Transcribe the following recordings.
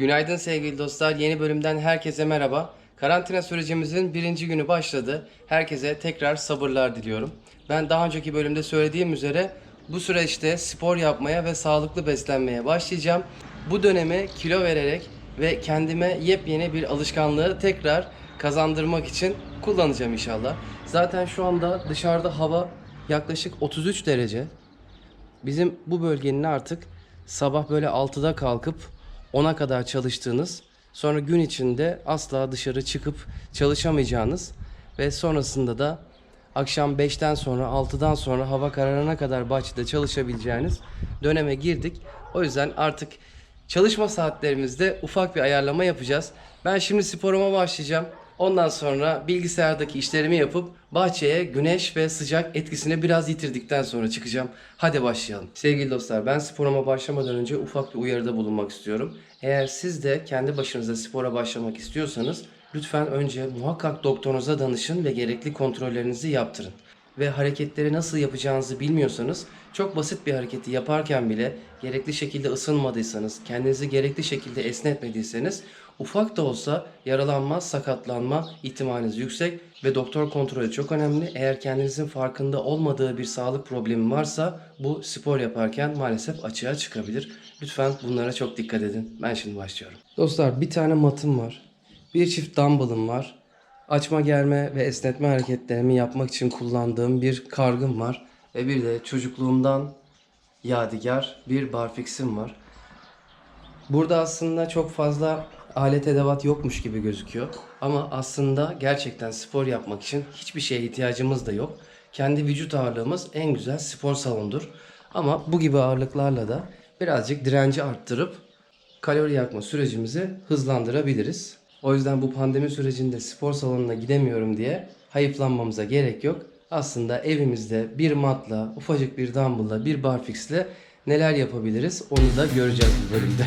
Günaydın sevgili dostlar. Yeni bölümden herkese merhaba. Karantina sürecimizin birinci günü başladı. Herkese tekrar sabırlar diliyorum. Ben daha önceki bölümde söylediğim üzere bu süreçte spor yapmaya ve sağlıklı beslenmeye başlayacağım. Bu dönemi kilo vererek ve kendime yepyeni bir alışkanlığı tekrar kazandırmak için kullanacağım inşallah. Zaten şu anda dışarıda hava yaklaşık 33 derece. Bizim bu bölgenin artık sabah böyle 6'da kalkıp 10'a kadar çalıştığınız, sonra gün içinde asla dışarı çıkıp çalışamayacağınız ve sonrasında da akşam 5'ten sonra 6'dan sonra hava kararına kadar bahçede çalışabileceğiniz döneme girdik. O yüzden artık çalışma saatlerimizde ufak bir ayarlama yapacağız. Ben şimdi sporuma başlayacağım. Ondan sonra bilgisayardaki işlerimi yapıp bahçeye güneş ve sıcak etkisini biraz yitirdikten sonra çıkacağım. Hadi başlayalım. Sevgili dostlar ben sporuma başlamadan önce ufak bir uyarıda bulunmak istiyorum. Eğer siz de kendi başınıza spora başlamak istiyorsanız lütfen önce muhakkak doktorunuza danışın ve gerekli kontrollerinizi yaptırın ve hareketleri nasıl yapacağınızı bilmiyorsanız çok basit bir hareketi yaparken bile gerekli şekilde ısınmadıysanız, kendinizi gerekli şekilde esnetmediyseniz ufak da olsa yaralanma, sakatlanma ihtimaliniz yüksek ve doktor kontrolü çok önemli. Eğer kendinizin farkında olmadığı bir sağlık problemi varsa bu spor yaparken maalesef açığa çıkabilir. Lütfen bunlara çok dikkat edin. Ben şimdi başlıyorum. Dostlar bir tane matım var. Bir çift dumbbellım var. Açma germe ve esnetme hareketlerimi yapmak için kullandığım bir kargım var. Ve bir de çocukluğumdan yadigar bir barfix'im var. Burada aslında çok fazla alet edevat yokmuş gibi gözüküyor. Ama aslında gerçekten spor yapmak için hiçbir şeye ihtiyacımız da yok. Kendi vücut ağırlığımız en güzel spor salonudur. Ama bu gibi ağırlıklarla da birazcık direnci arttırıp kalori yakma sürecimizi hızlandırabiliriz. O yüzden bu pandemi sürecinde spor salonuna gidemiyorum diye hayıflanmamıza gerek yok. Aslında evimizde bir matla, ufacık bir dumbbell'la, bir barfix'le neler yapabiliriz onu da göreceğiz bu bölümde.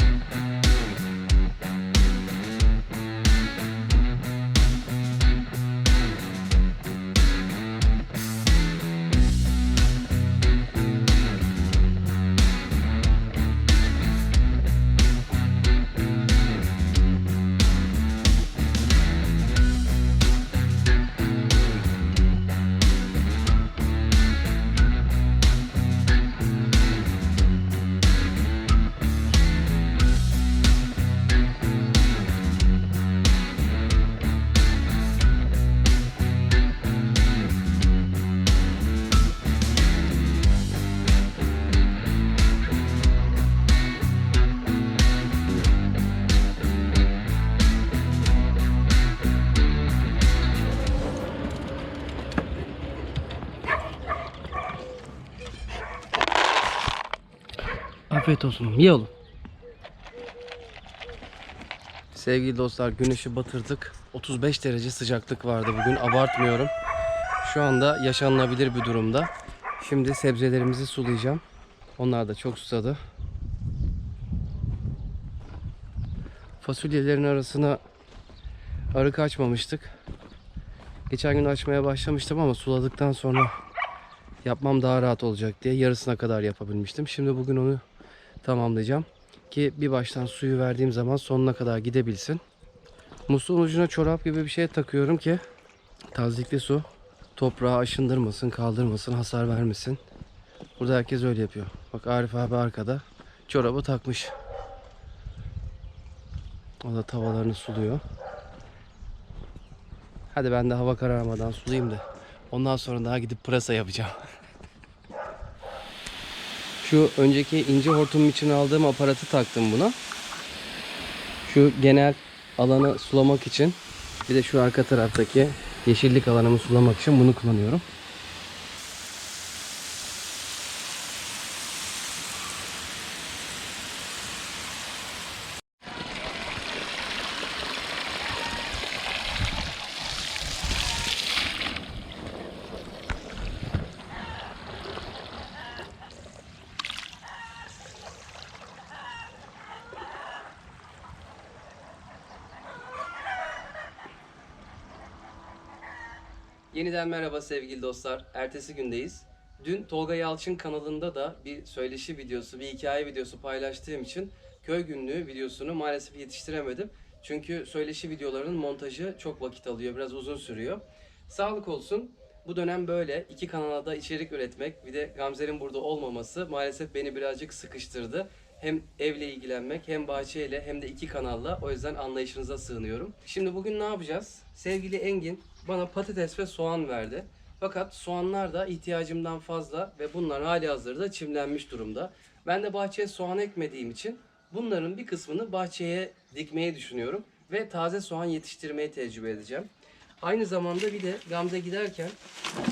Afiyet olsun. Ye oğlum. Sevgili dostlar güneşi batırdık. 35 derece sıcaklık vardı bugün. Abartmıyorum. Şu anda yaşanılabilir bir durumda. Şimdi sebzelerimizi sulayacağım. Onlar da çok susadı. Fasulyelerin arasına arık açmamıştık. Geçen gün açmaya başlamıştım ama suladıktan sonra yapmam daha rahat olacak diye yarısına kadar yapabilmiştim. Şimdi bugün onu tamamlayacağım. Ki bir baştan suyu verdiğim zaman sonuna kadar gidebilsin. Musluğun ucuna çorap gibi bir şey takıyorum ki tazikli su toprağı aşındırmasın, kaldırmasın, hasar vermesin. Burada herkes öyle yapıyor. Bak Arif abi arkada çorabı takmış. O da tavalarını suluyor. Hadi ben de hava kararmadan sulayayım da ondan sonra daha gidip pırasa yapacağım. Şu önceki ince hortumum için aldığım aparatı taktım buna. Şu genel alanı sulamak için bir de şu arka taraftaki yeşillik alanımı sulamak için bunu kullanıyorum. Yeniden merhaba sevgili dostlar. Ertesi gündeyiz. Dün Tolga Yalçın kanalında da bir söyleşi videosu, bir hikaye videosu paylaştığım için köy günlüğü videosunu maalesef yetiştiremedim. Çünkü söyleşi videolarının montajı çok vakit alıyor, biraz uzun sürüyor. Sağlık olsun. Bu dönem böyle. iki kanala da içerik üretmek, bir de Gamze'nin burada olmaması maalesef beni birazcık sıkıştırdı. Hem evle ilgilenmek, hem bahçeyle, hem de iki kanalla. O yüzden anlayışınıza sığınıyorum. Şimdi bugün ne yapacağız? Sevgili Engin bana patates ve soğan verdi. Fakat soğanlar da ihtiyacımdan fazla ve bunlar hali hazırda çimlenmiş durumda. Ben de bahçeye soğan ekmediğim için bunların bir kısmını bahçeye dikmeyi düşünüyorum ve taze soğan yetiştirmeyi tecrübe edeceğim. Aynı zamanda bir de Gamze giderken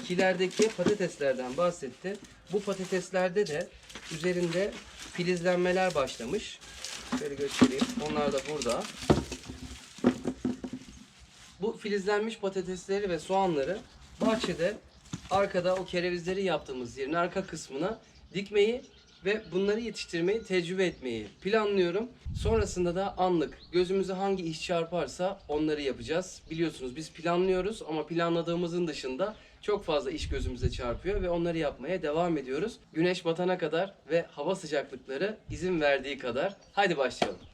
kilerdeki patateslerden bahsetti. Bu patateslerde de üzerinde filizlenmeler başlamış. Şöyle göstereyim. Onlar da burada. Bu filizlenmiş patatesleri ve soğanları bahçede arkada o kerevizleri yaptığımız yerin arka kısmına dikmeyi ve bunları yetiştirmeyi tecrübe etmeyi planlıyorum. Sonrasında da anlık gözümüze hangi iş çarparsa onları yapacağız. Biliyorsunuz biz planlıyoruz ama planladığımızın dışında çok fazla iş gözümüze çarpıyor ve onları yapmaya devam ediyoruz. Güneş batana kadar ve hava sıcaklıkları izin verdiği kadar. Haydi başlayalım.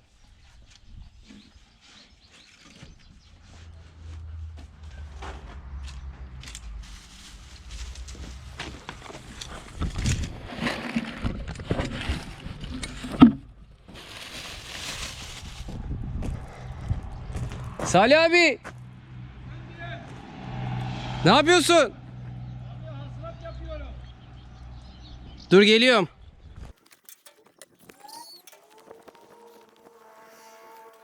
Salih abi. Ne yapıyorsun? Dur geliyorum.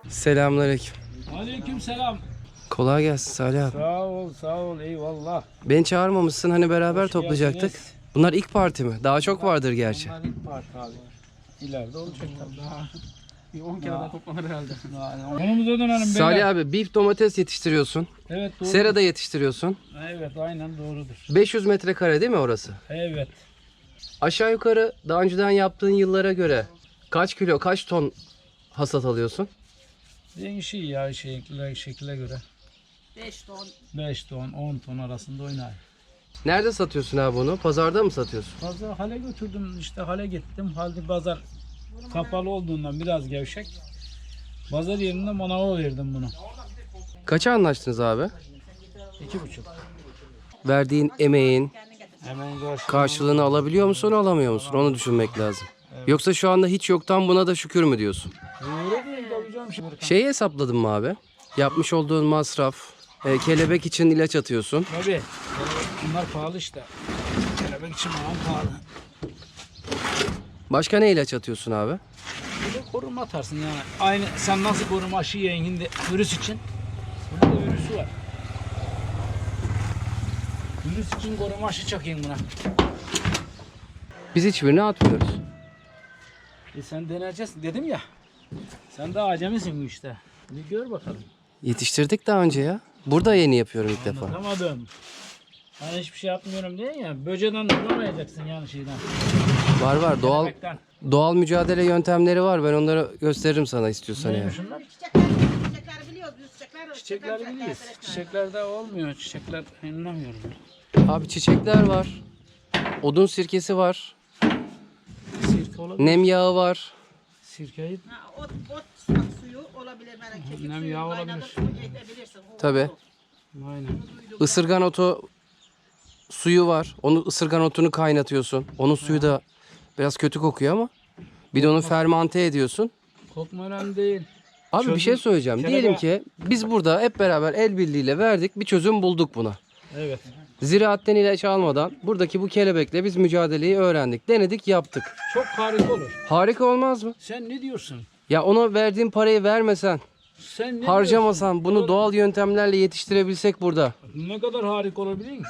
Selamünaleyküm. Aleyküm selam. Kolay gelsin Salih abi. Sağ ol, sağ ol, eyvallah. Beni çağırmamışsın hani beraber Hoş toplayacaktık. geldiniz. Bunlar ilk parti mi? Daha çok vardır gerçi. Bunlar ilk parti abi. İleride olacak tabii. Daha, Bir 10 kere daha toplanır herhalde. konumuza dönelim Salih abi bir domates yetiştiriyorsun. Evet doğru. Serada yetiştiriyorsun. Evet aynen doğrudur. 500 metrekare değil mi orası? Evet. Aşağı yukarı daha önceden yaptığın yıllara göre kaç kilo, kaç ton hasat alıyorsun? Değişiyor ya şekle, şekle göre. 5 ton. 5 ton, 10 ton arasında oynar. Nerede satıyorsun abi bunu? Pazarda mı satıyorsun? Fazla hale götürdüm işte hale gittim. Halde pazar kapalı olduğundan biraz gevşek. Pazar yerinde manava verdim bunu. Kaça anlaştınız abi? İki buçuk. Verdiğin emeğin Hemen karşı. karşılığını alabiliyor musun, alamıyor musun? Onu düşünmek lazım. Yoksa şu anda hiç yoktan buna da şükür mü diyorsun? Şeyi hesapladın mı abi? Yapmış olduğun masraf, e, kelebek için ilaç atıyorsun. Tabii. Bunlar pahalı işte. Kelebek için falan pahalı. Başka ne ilaç atıyorsun abi? De koruma atarsın yani. Aynı sen nasıl koruma aşı şimdi virüs için. Burada da virüsü var. Virüs için koruma aşı çakayım buna. Biz hiçbirini atmıyoruz. E sen deneyeceksin dedim ya. Sen de acemisin bu işte. Bir gör bakalım. Yetiştirdik daha önce ya. Burada yeni yapıyorum ilk defa. Anlatamadım. Ben hiçbir şey yapmıyorum diye ya. Böceden vuramayacaksın yani şeyden. Var var doğal Kelebekten. doğal mücadele yöntemleri var. Ben onları gösteririm sana istiyorsan yani. Neymiş onlar? Çiçekleri biliyoruz biz çiçekler. Çiçekler biliyoruz. Çiçeklerde olmuyor. Çiçekler inanamıyorum. Abi çiçekler var. Odun sirkesi var. Sirke olabilir. Nem yağı var. Sirkeyi Ha, ot, ot suyu olabilir. Böyle kekik Nem yağı kaynatıp olabilir. su ekleyebilirsin. O Tabii. olur. aynen. Isırgan otu suyu var. Onu ısırgan otunu kaynatıyorsun. Onun suyu da biraz kötü kokuyor ama bir de onu fermante ediyorsun. Kokma önemli değil. Abi bir Çözüm- şey söyleyeceğim. Kelebe- Diyelim ki biz burada hep beraber el birliğiyle verdik. Bir çözüm bulduk buna. Evet. Ziraatten ilaç almadan buradaki bu kelebekle biz mücadeleyi öğrendik. Denedik, yaptık. Çok harika olur. Harika olmaz mı? Sen ne diyorsun? Ya ona verdiğin parayı vermesen, Sen ne harcamasan, bunu diyorsun? doğal yöntemlerle yetiştirebilsek burada. Ne kadar harika olabilir mi?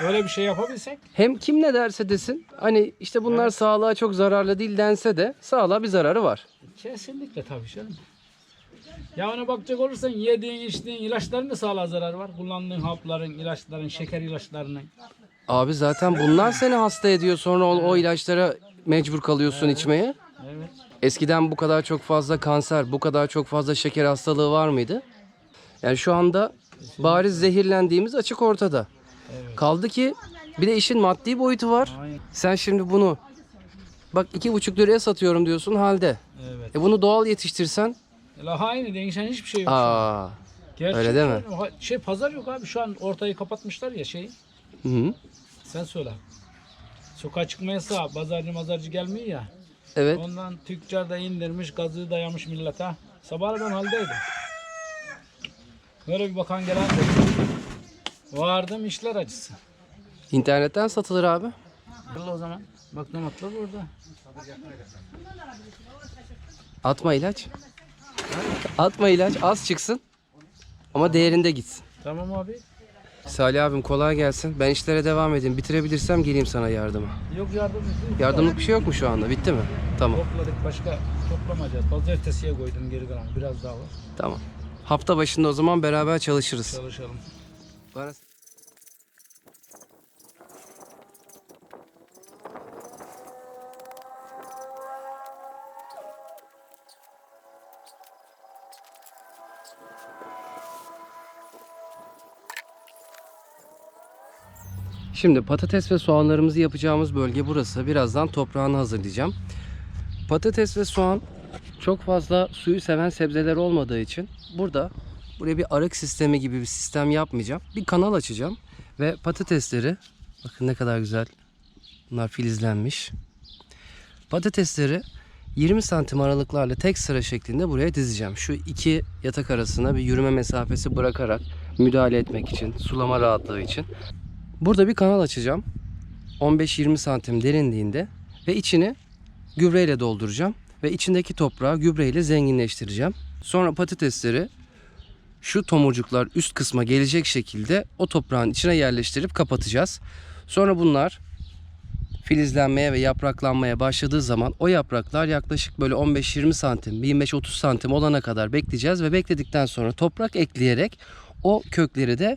Öyle bir şey yapabilsek. Hem kim ne derse desin, hani işte bunlar sağlığa çok zararlı değil dense de sağlığa bir zararı var. Kesinlikle tabii canım. Ya ona bakacak olursan yediğin içtiğin ilaçların da sağlığa zararı var. Kullandığın hapların, ilaçların, şeker ilaçlarının. Abi zaten bunlar seni hasta ediyor sonra o, o ilaçlara mecbur kalıyorsun içmeye. Evet. Eskiden bu kadar çok fazla kanser, bu kadar çok fazla şeker hastalığı var mıydı? Yani şu anda bariz zehirlendiğimiz açık ortada. Kaldı ki bir de işin maddi boyutu var. Aynen. Sen şimdi bunu Bak iki buçuk liraya satıyorum diyorsun halde. Evet. E bunu doğal yetiştirsen. La aynı değişen hiçbir şey yok. Aa. Gerçi öyle ha- Şey pazar yok abi şu an ortayı kapatmışlar ya şey. Hı -hı. Sen söyle. Sokağa çıkma yasağı. Pazarcı mazarcı gelmiyor ya. Evet. Ondan tüccar da indirmiş, gazı dayamış millete. Sabah ben haldeydim. Böyle bir bakan gelen de. Vardım işler acısı. İnternetten satılır abi. Yallah o zaman. Bak domatlar burada. Atma ilaç. Atma ilaç az çıksın. Ama değerinde gitsin. Tamam abi. Salih abim kolay gelsin. Ben işlere devam edeyim. Bitirebilirsem geleyim sana yardıma. Yok yardım. Yardımlık bir şey yok mu şu anda? Bitti mi? Tamam. Topladık başka toplamayacağız. Pazartesiye koydum geri kalan. Biraz daha var. Tamam. Hafta başında o zaman beraber çalışırız. Çalışalım. Bana... Şimdi patates ve soğanlarımızı yapacağımız bölge burası. Birazdan toprağını hazırlayacağım. Patates ve soğan çok fazla suyu seven sebzeler olmadığı için burada buraya bir arık sistemi gibi bir sistem yapmayacağım. Bir kanal açacağım ve patatesleri bakın ne kadar güzel bunlar filizlenmiş. Patatesleri 20 santim aralıklarla tek sıra şeklinde buraya dizeceğim. Şu iki yatak arasına bir yürüme mesafesi bırakarak müdahale etmek için, sulama rahatlığı için. Burada bir kanal açacağım. 15-20 santim derinliğinde ve içini gübreyle dolduracağım ve içindeki toprağı gübreyle zenginleştireceğim. Sonra patatesleri şu tomurcuklar üst kısma gelecek şekilde o toprağın içine yerleştirip kapatacağız. Sonra bunlar filizlenmeye ve yapraklanmaya başladığı zaman o yapraklar yaklaşık böyle 15-20 santim, 25-30 santim olana kadar bekleyeceğiz ve bekledikten sonra toprak ekleyerek o kökleri de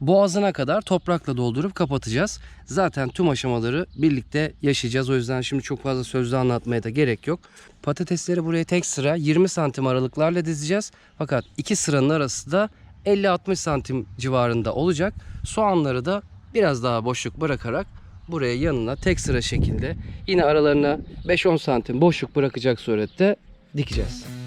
boğazına kadar toprakla doldurup kapatacağız. Zaten tüm aşamaları birlikte yaşayacağız. O yüzden şimdi çok fazla sözlü anlatmaya da gerek yok. Patatesleri buraya tek sıra 20 santim aralıklarla dizeceğiz. Fakat iki sıranın arası da 50-60 santim civarında olacak. Soğanları da biraz daha boşluk bırakarak buraya yanına tek sıra şekilde yine aralarına 5-10 santim boşluk bırakacak surette dikeceğiz.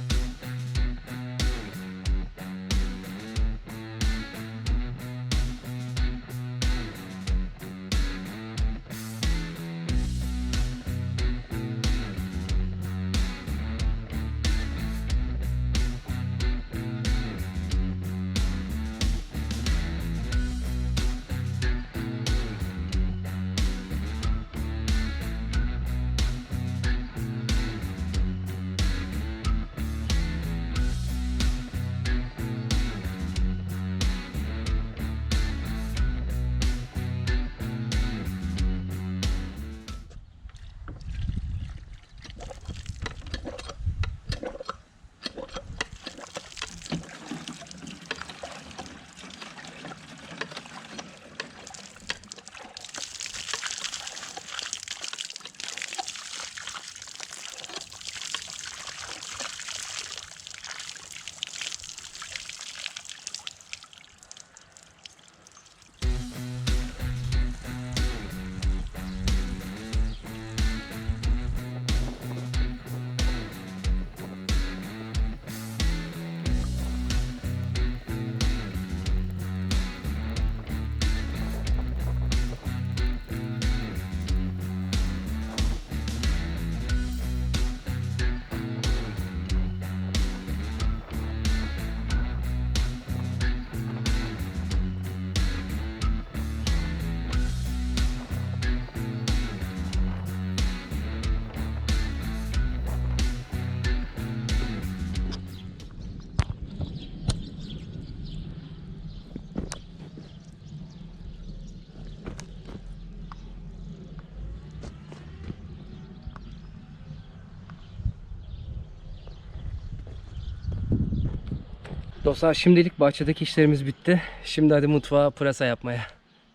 Dostlar şimdilik bahçedeki işlerimiz bitti. Şimdi hadi mutfağa pırasa yapmaya.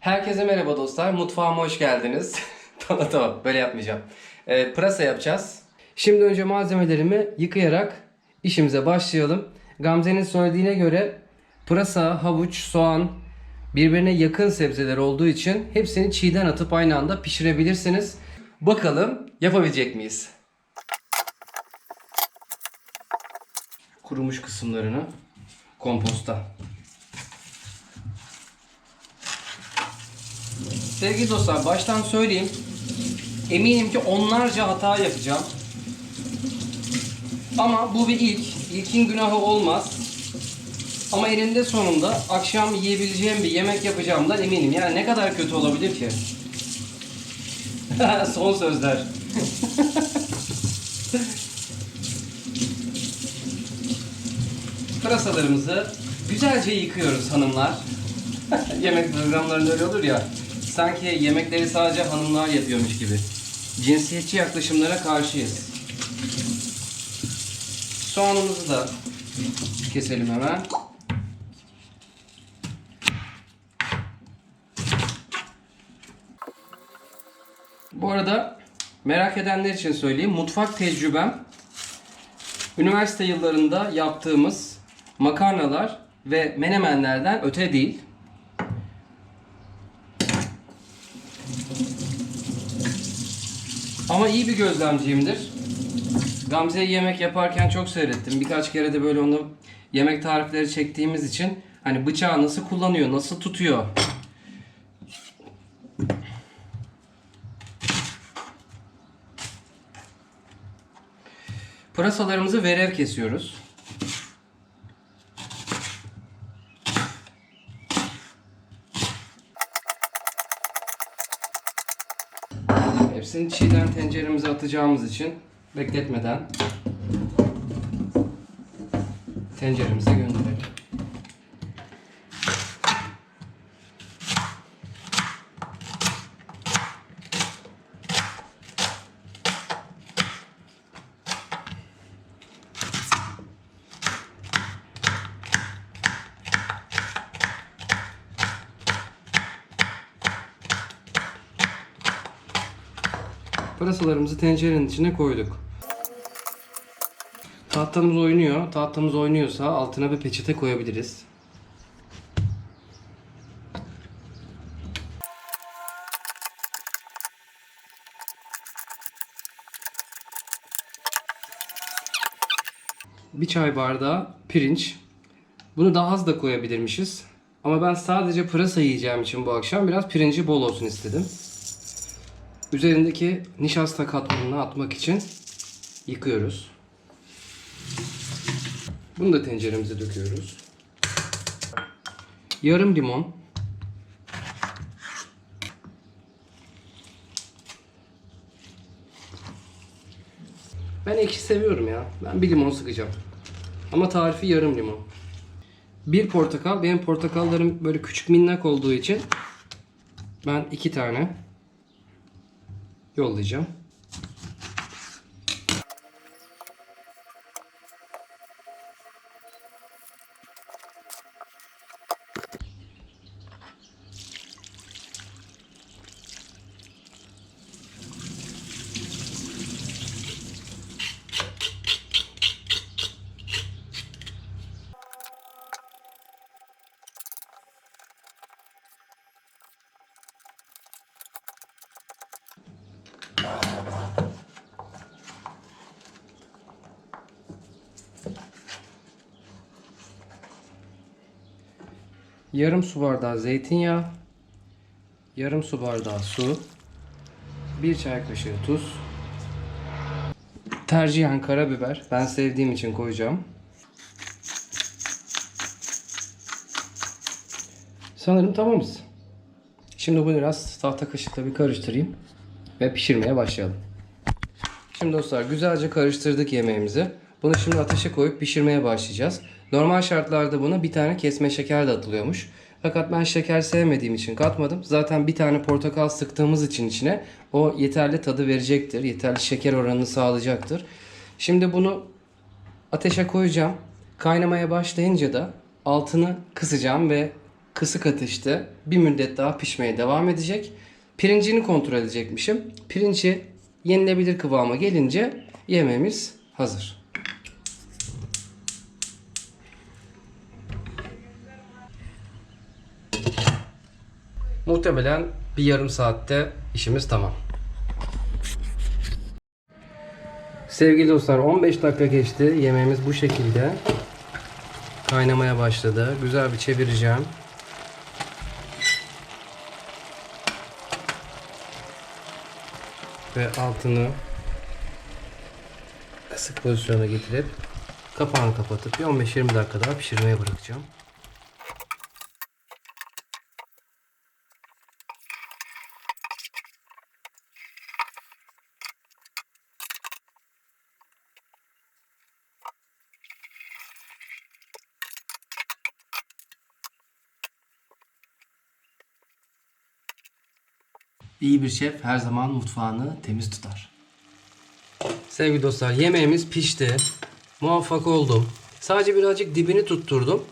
Herkese merhaba dostlar. Mutfağıma hoş geldiniz. tamam tamam böyle yapmayacağım. Ee, pırasa yapacağız. Şimdi önce malzemelerimi yıkayarak işimize başlayalım. Gamze'nin söylediğine göre pırasa, havuç, soğan birbirine yakın sebzeler olduğu için hepsini çiğden atıp aynı anda pişirebilirsiniz. Bakalım yapabilecek miyiz? Kurumuş kısımlarını komposta. Sevgili dostlar baştan söyleyeyim. Eminim ki onlarca hata yapacağım. Ama bu bir ilk. İlkin günahı olmaz. Ama eninde sonunda akşam yiyebileceğim bir yemek yapacağımdan eminim. Yani ne kadar kötü olabilir ki? Son sözler. Pırasalarımızı güzelce yıkıyoruz hanımlar. Yemek programlarında öyle olur ya. Sanki yemekleri sadece hanımlar yapıyormuş gibi. Cinsiyetçi yaklaşımlara karşıyız. Soğanımızı da keselim hemen. Bu arada merak edenler için söyleyeyim. Mutfak tecrübem üniversite yıllarında yaptığımız makarnalar ve menemenlerden öte değil. Ama iyi bir gözlemciyimdir. Gamze'yi yemek yaparken çok seyrettim. Birkaç kere de böyle onu yemek tarifleri çektiğimiz için hani bıçağı nasıl kullanıyor, nasıl tutuyor. Pırasalarımızı verev kesiyoruz. Hepsini çiğden tenceremize atacağımız için bekletmeden tenceremize gönderelim. Pırasalarımızı tencerenin içine koyduk. Tahtamız oynuyor. Tahtamız oynuyorsa altına bir peçete koyabiliriz. Bir çay bardağı pirinç. Bunu daha az da koyabilirmişiz. Ama ben sadece pırasa yiyeceğim için bu akşam biraz pirinci bol olsun istedim. Üzerindeki nişasta katmanını atmak için yıkıyoruz. Bunu da tenceremize döküyoruz. Yarım limon. Ben ekşi seviyorum ya. Ben bir limon sıkacağım. Ama tarifi yarım limon. Bir portakal. Benim portakallarım böyle küçük minnak olduğu için ben iki tane yollayacağım. Yarım su bardağı zeytinyağı, yarım su bardağı su, bir çay kaşığı tuz, tercihen karabiber. Ben sevdiğim için koyacağım. Sanırım tamamız. Şimdi bunu biraz tahta kaşıkla bir karıştırayım ve pişirmeye başlayalım. Şimdi dostlar güzelce karıştırdık yemeğimizi. Bunu şimdi ateşe koyup pişirmeye başlayacağız. Normal şartlarda buna bir tane kesme şeker de atılıyormuş. Fakat ben şeker sevmediğim için katmadım. Zaten bir tane portakal sıktığımız için içine o yeterli tadı verecektir. Yeterli şeker oranını sağlayacaktır. Şimdi bunu ateşe koyacağım. Kaynamaya başlayınca da altını kısacağım ve kısık ateşte bir müddet daha pişmeye devam edecek. Pirincini kontrol edecekmişim. Pirinci yenilebilir kıvama gelince yemeğimiz hazır. Muhtemelen bir yarım saatte işimiz tamam. Sevgili dostlar 15 dakika geçti. Yemeğimiz bu şekilde. Kaynamaya başladı. Güzel bir çevireceğim. Ve altını kısık pozisyona getirip kapağını kapatıp bir 15-20 dakika daha pişirmeye bırakacağım. İyi bir şef her zaman mutfağını temiz tutar. Sevgili dostlar yemeğimiz pişti. Muvaffak oldum. Sadece birazcık dibini tutturdum.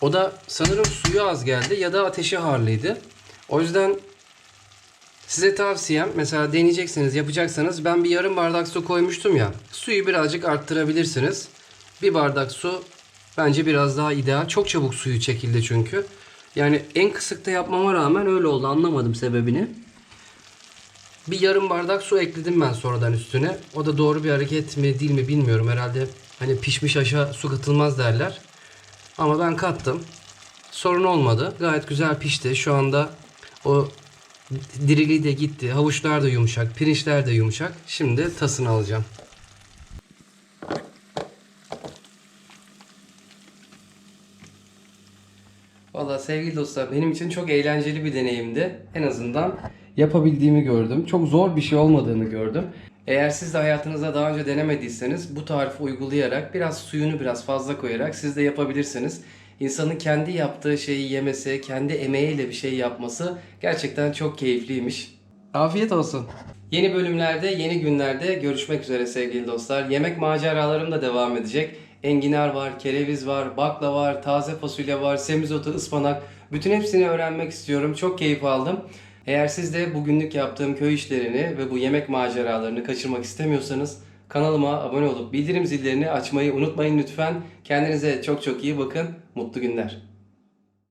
O da sanırım suyu az geldi ya da ateşi harlıydı. O yüzden size tavsiyem mesela deneyeceksiniz yapacaksanız ben bir yarım bardak su koymuştum ya. Suyu birazcık arttırabilirsiniz. Bir bardak su bence biraz daha ideal. Çok çabuk suyu çekildi çünkü. Yani en kısıkta yapmama rağmen öyle oldu anlamadım sebebini. Bir yarım bardak su ekledim ben sonradan üstüne. O da doğru bir hareket mi değil mi bilmiyorum. Herhalde hani pişmiş aşa su katılmaz derler. Ama ben kattım. Sorun olmadı. Gayet güzel pişti. Şu anda o diriliği de gitti. Havuçlar da yumuşak. Pirinçler de yumuşak. Şimdi tasını alacağım. Valla sevgili dostlar benim için çok eğlenceli bir deneyimdi. En azından yapabildiğimi gördüm. Çok zor bir şey olmadığını gördüm. Eğer siz de hayatınızda daha önce denemediyseniz bu tarifi uygulayarak biraz suyunu biraz fazla koyarak siz de yapabilirsiniz. İnsanın kendi yaptığı şeyi yemesi, kendi emeğiyle bir şey yapması gerçekten çok keyifliymiş. Afiyet olsun. Yeni bölümlerde, yeni günlerde görüşmek üzere sevgili dostlar. Yemek maceralarım da devam edecek. Enginar var, kereviz var, bakla var, taze fasulye var, semizotu, ıspanak. Bütün hepsini öğrenmek istiyorum. Çok keyif aldım. Eğer siz de bugünlük yaptığım köy işlerini ve bu yemek maceralarını kaçırmak istemiyorsanız kanalıma abone olup bildirim zillerini açmayı unutmayın lütfen. Kendinize çok çok iyi bakın. Mutlu günler.